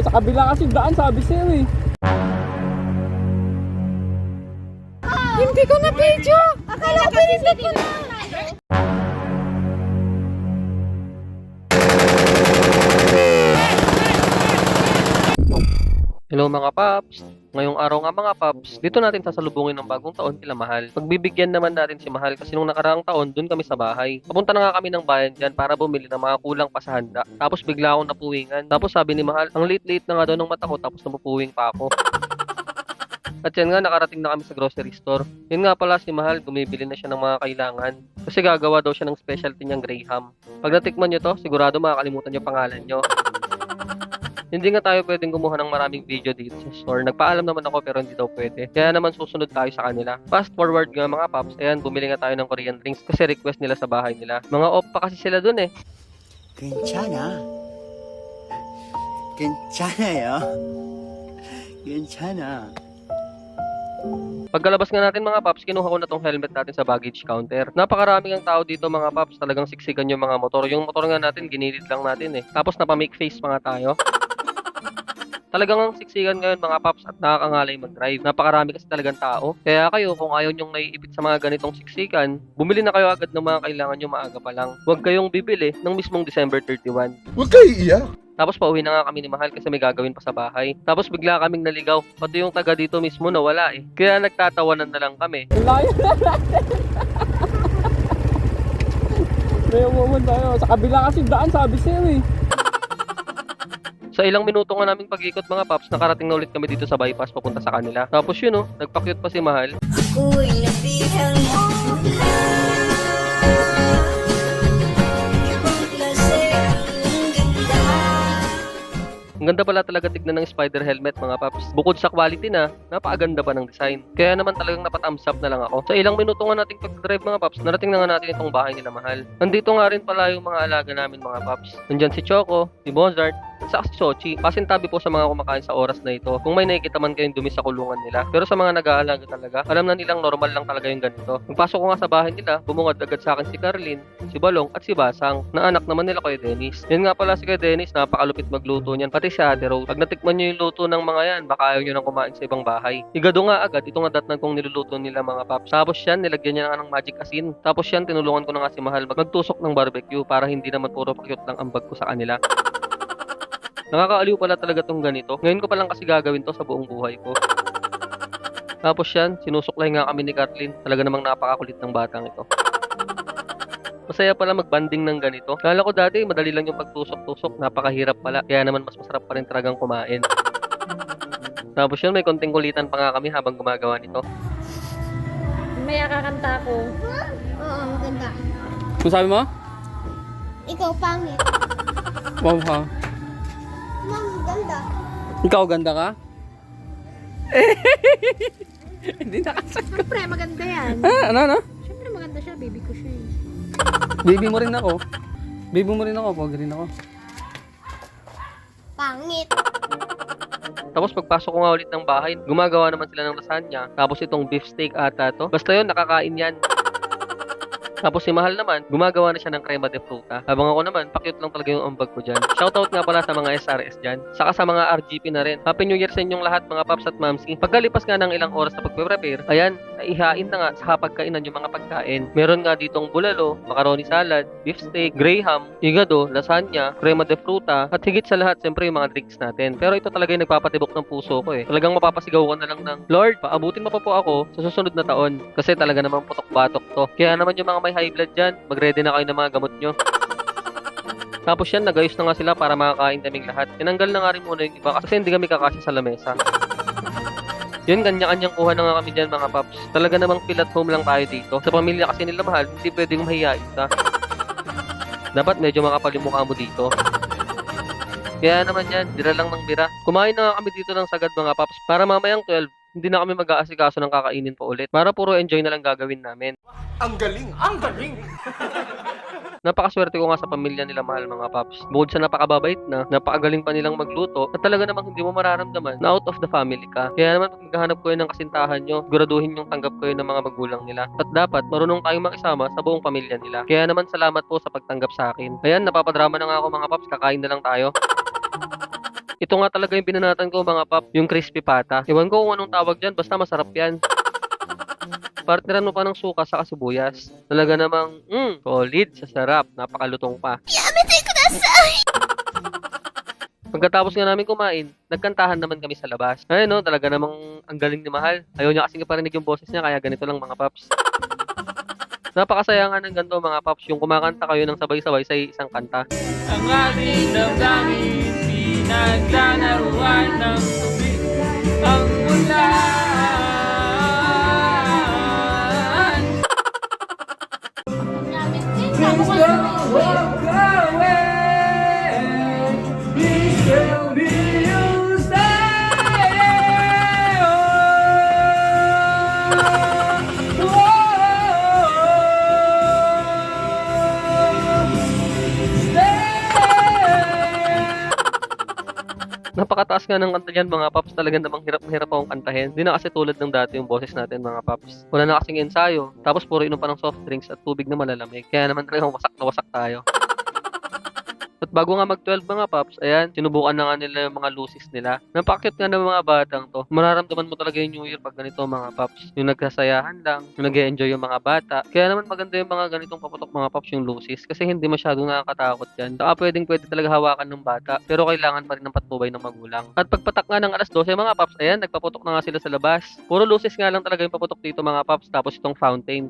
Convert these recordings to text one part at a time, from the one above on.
Sa kabila kasi daan sabi sa'yo eh. Hindi ko na video. Akala ko pinindot ko na. Hello mga paps! Ngayong araw nga mga paps, dito natin sasalubungin ng bagong taon kila Mahal. Pagbibigyan naman natin si Mahal kasi nung nakaraang taon, dun kami sa bahay. Papunta na nga kami ng bayan dyan para bumili ng mga kulang pa sa handa. Tapos bigla akong napuwingan. Tapos sabi ni Mahal, ang late-late na nga daw ng mata ko tapos napupuwing pa ako. At yan nga, nakarating na kami sa grocery store. Yun nga pala si Mahal, bumibili na siya ng mga kailangan. Kasi gagawa daw siya ng specialty niyang Graham. Pag natikman niyo to, sigurado makakalimutan niyo pangalan niyo. Hindi nga tayo pwedeng kumuha ng maraming video dito sa store. Nagpaalam naman ako pero hindi daw pwede. Kaya naman susunod tayo sa kanila. Fast forward nga mga paps. Ayan, bumili nga tayo ng Korean drinks kasi request nila sa bahay nila. Mga off pa kasi sila dun eh. 괜찮아. 괜찮아요. 괜찮아. Pagkalabas nga natin mga paps, kinuha ko na tong helmet natin sa baggage counter. Napakaraming ang tao dito mga paps. Talagang siksikan yung mga motor. Yung motor nga natin, ginilit lang natin eh. Tapos napamake face pa nga tayo. Talagang ang siksikan ngayon mga paps at nakakangalay mag-drive. Napakarami kasi talagang tao. Kaya kayo kung ayaw nyong naiipit sa mga ganitong siksikan, bumili na kayo agad ng mga kailangan nyo maaga pa lang. Huwag kayong bibili ng mismong December 31. Huwag kayo iiyak. Tapos pauwi na nga kami ni Mahal kasi may gagawin pa sa bahay. Tapos bigla kaming naligaw. Pati yung taga dito mismo nawala eh. Kaya nagtatawanan na lang kami. Layo na natin. May umuman tayo. Sa kabila kasi daan sabi sa'yo eh. Sa ilang minuto nga naming pag-ikot mga paps, nakarating na ulit kami dito sa bypass papunta sa kanila. Tapos yun oh, nagpakyut pa si Mahal. Ako'y nabihan mo na. Ibang klase ang ganda. Pala talaga tignan ng spider helmet mga paps. Bukod sa quality na, napakaganda pa ng design. Kaya naman talagang napathumbs up na lang ako. Sa ilang minuto nga nating pag-drive mga paps, narating na nga natin itong bahay nila Mahal. Nandito nga rin pala yung mga alaga namin mga paps. Nandyan si Choco, si Mozart, at saka si Sochi. Pasintabi po sa mga kumakain sa oras na ito. Kung may nakikita man kayong dumi sa kulungan nila. Pero sa mga nag-aalaga talaga, alam na nilang normal lang talaga yung ganito. Pagpasok ko nga sa bahay nila, bumungad agad sa akin si Carlin, si Balong at si Basang, na anak naman nila kay Dennis. Yun nga pala si kay Dennis, napakalupit magluto niyan, pati si Ate Rose. Pag natikman niyo yung luto ng mga yan, baka ayaw niyo nang kumain sa ibang bahay. Igado nga agad, ito nga datnan kong niluluto nila mga paps. Tapos yan, nilagyan niya ng magic asin. Tapos yan, tinulungan ko na nga si Mahal mag- magtusok ng barbecue para hindi naman puro pakyut lang ang bag ko sa kanila. Nakakaaliw pala talaga tong ganito. Ngayon ko pa lang kasi gagawin to sa buong buhay ko. Tapos yan, sinusuklay nga kami ni Kathleen. Talaga namang napakakulit ng batang ito. Masaya pala magbanding ng ganito. Kala ko dati, madali lang yung pagtusok-tusok. Napakahirap pala. Kaya naman mas masarap pa rin talagang kumain. Tapos yun, may konting kulitan pa nga kami habang gumagawa nito. Maya kakanta ko. Oo, maganda. Kung sabi mo? Ikaw pangit. Wow ha. Ganda. Ikaw ganda ka? Hindi nakasagot. Siyempre, maganda yan. Ah, ano ano? Siyempre, maganda siya. Baby ko siya eh. Baby mo rin ako. Baby mo rin ako. Pag rin ako. Pangit. Tapos pagpasok ko nga ulit ng bahay, gumagawa naman sila ng lasagna. Tapos itong beef steak ata to. Basta yun, nakakain yan. Tapos si Mahal naman, gumagawa na siya ng crema de fruta. Habang ako naman, pakyut lang talaga yung ambag ko dyan. Shoutout nga pala sa mga SRS dyan. Saka sa mga RGP na rin. Happy New Year sa inyong lahat mga paps at mamsi. Pagkalipas nga ng ilang oras na pagpe-prepare, ayan, naihain na nga sa hapagkainan yung mga pagkain. Meron nga ditong bulalo, macaroni salad, beef steak, graham, higado, lasagna, crema de fruta, at higit sa lahat, siyempre yung mga drinks natin. Pero ito talaga yung nagpapatibok ng puso ko eh. Talagang mapapasigaw ko na lang ng, Lord, paabutin mo pa po ako sa susunod na taon. Kasi talaga namang putok-batok to. Kaya naman yung mga may high blood dyan, mag-ready na kayo ng mga gamot nyo. Tapos yan, nagayos na nga sila para makakain kaming lahat. Tinanggal na nga rin muna yung iba kasi hindi kami kakasya sa lamesa. Yun, kanya-kanyang kuha na nga kami dyan mga paps. Talaga namang feel at home lang tayo dito. Sa pamilya kasi nila mahal, hindi pwedeng mahihain ka. Dapat medyo makapal yung mukha mo dito. Kaya naman yan, bira lang ng bira. Kumain na nga kami dito ng sagad mga paps para mamayang 12, hindi na kami mag-aasikaso ng kakainin pa ulit. Para puro enjoy na lang gagawin namin. Ang galing! Ang galing! Napakaswerte ko nga sa pamilya nila mahal mga paps. Bukod sa napakababait na, napakagaling pa nilang magluto, at talaga namang hindi mo mararamdaman na out of the family ka. Kaya naman pag naghahanap ko yun ng kasintahan nyo, siguraduhin yung tanggap ko yun ng mga magulang nila. At dapat marunong kayong makisama sa buong pamilya nila. Kaya naman salamat po sa pagtanggap sa akin. Ayan, napapadrama na nga ako mga paps, kakain na lang tayo. Ito nga talaga yung binanatan ko mga pap, yung crispy pata. Ewan ko kung anong tawag dyan, basta masarap yan. Partneran mo pa ng suka sa kasibuyas. Talaga namang, mm, solid sa sarap. Napakalutong pa. Pagkatapos nga namin kumain, nagkantahan naman kami sa labas. Ayun no, talaga namang ang galing ni Mahal. Ayaw niya kasing iparinig yung boses niya, kaya ganito lang mga paps. Napakasaya nga ng ganito mga paps, yung kumakanta kayo ng sabay-sabay sa isang kanta. Ang ating damdamin, pinaglalaruan ng tubig Napakataas nga ng kanta niyan mga paps, talaga namang hirap na hirap akong kantahin. Hindi na kasi tulad ng dati yung boses natin mga paps. Wala na kasing ensayo, tapos puro inom pa ng soft drinks at tubig na malalamig. Kaya naman talagang wasak na wasak tayo. At bago nga mag-12 mga paps, ayan, sinubukan na nga nila yung mga lusis nila. Napakit nga ng mga batang to. Mararamdaman mo talaga yung New Year pag ganito mga paps. Yung nagkasayahan lang, yung nag enjoy yung mga bata. Kaya naman maganda yung mga ganitong paputok mga paps yung lusis kasi hindi masyado nakakatakot yan. Saka pwedeng pwede talaga hawakan ng bata pero kailangan pa rin ng patnubay ng magulang. At pagpatak nga ng alas 12 mga paps, ayan, nagpaputok na nga sila sa labas. Puro lusis nga lang talaga yung paputok dito mga paps tapos itong fountain.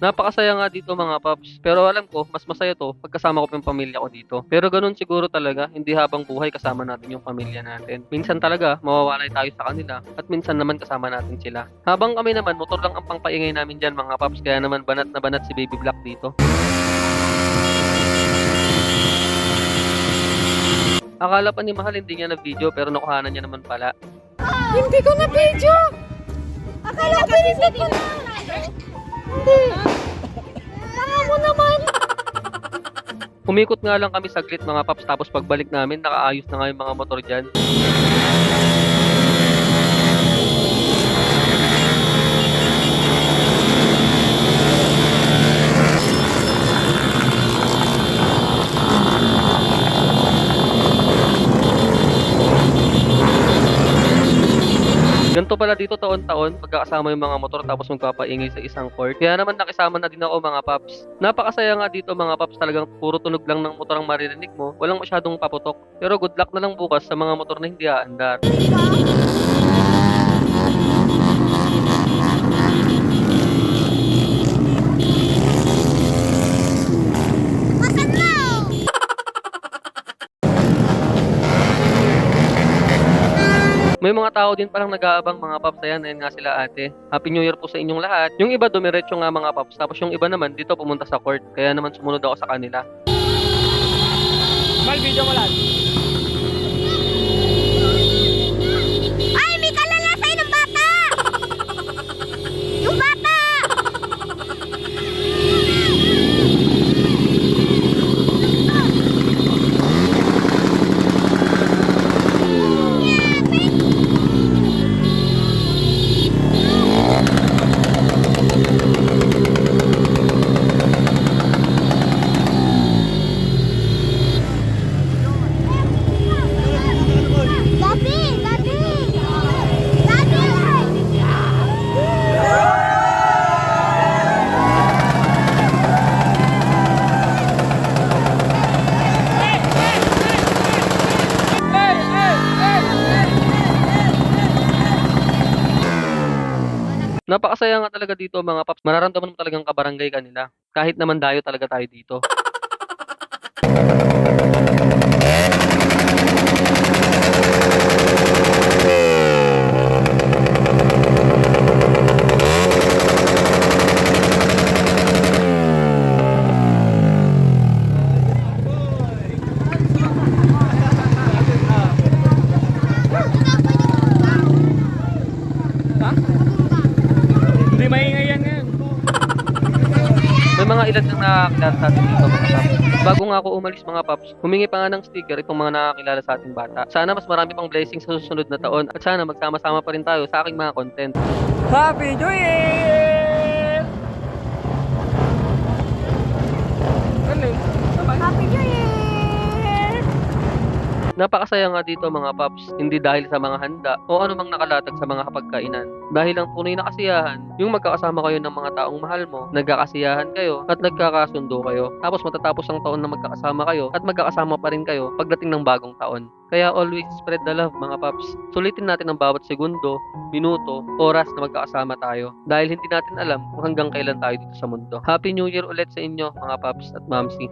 Napakasaya nga dito mga paps. Pero alam ko, mas masaya to pagkasama ko pa yung pamilya ko dito. Pero ganun siguro talaga, hindi habang buhay kasama natin yung pamilya natin. Minsan talaga, mawawalay tayo sa kanila at minsan naman kasama natin sila. Habang kami naman, motor lang ang pangpaingay namin dyan mga paps. Kaya naman banat na banat si Baby Black dito. Akala pa ni Mahal hindi niya na video pero nakuhanan niya naman pala. Hindi ko na video. Akala ko pinindot ko na. Hindi. Tanga mo naman. Umikot nga lang kami saglit mga paps tapos pagbalik namin nakaayos na nga yung mga motor dyan. Ganito pala dito taon-taon, pagkakasama yung mga motor tapos magpapaingay sa isang court. Kaya naman nakisama na din ako mga paps. Napakasaya nga dito mga paps, talagang puro tunog lang ng motor ang maririnig mo. Walang masyadong paputok. Pero good luck na lang bukas sa mga motor na hindi aandar. May mga tao din palang nag-aabang mga paps. Ayan, ayan nga sila ate. Happy New Year po sa inyong lahat. Yung iba dumiretso nga mga paps. Tapos yung iba naman dito pumunta sa court. Kaya naman sumunod ako sa kanila. Mal, video mo lang. Napakasaya nga talaga dito mga paps. Mararamdaman mo talagang kabarangay kanila. Kahit naman dayo talaga tayo dito. Hindi maingay yan ngayon. Ilan nang nakakilala sa atin dito mga paps. Bago nga ako umalis mga paps, humingi pa nga ng sticker itong mga nakakilala sa ating bata. Sana mas marami pang blessings sa susunod na taon at sana magsama-sama pa rin tayo sa aking mga content. Happy New Year! Ano? Happy New Year! Napakasaya nga dito mga paps, hindi dahil sa mga handa o anumang nakalatag sa mga kapagkainan. Dahil ang tunay na kasiyahan, yung magkakasama kayo ng mga taong mahal mo, nagkakasiyahan kayo at nagkakasundo kayo. Tapos matatapos ang taon na magkakasama kayo at magkakasama pa rin kayo pagdating ng bagong taon. Kaya always spread the love mga paps. Sulitin natin ang bawat segundo, minuto, oras na magkakasama tayo. Dahil hindi natin alam kung hanggang kailan tayo dito sa mundo. Happy New Year ulit sa inyo mga paps at mamsi.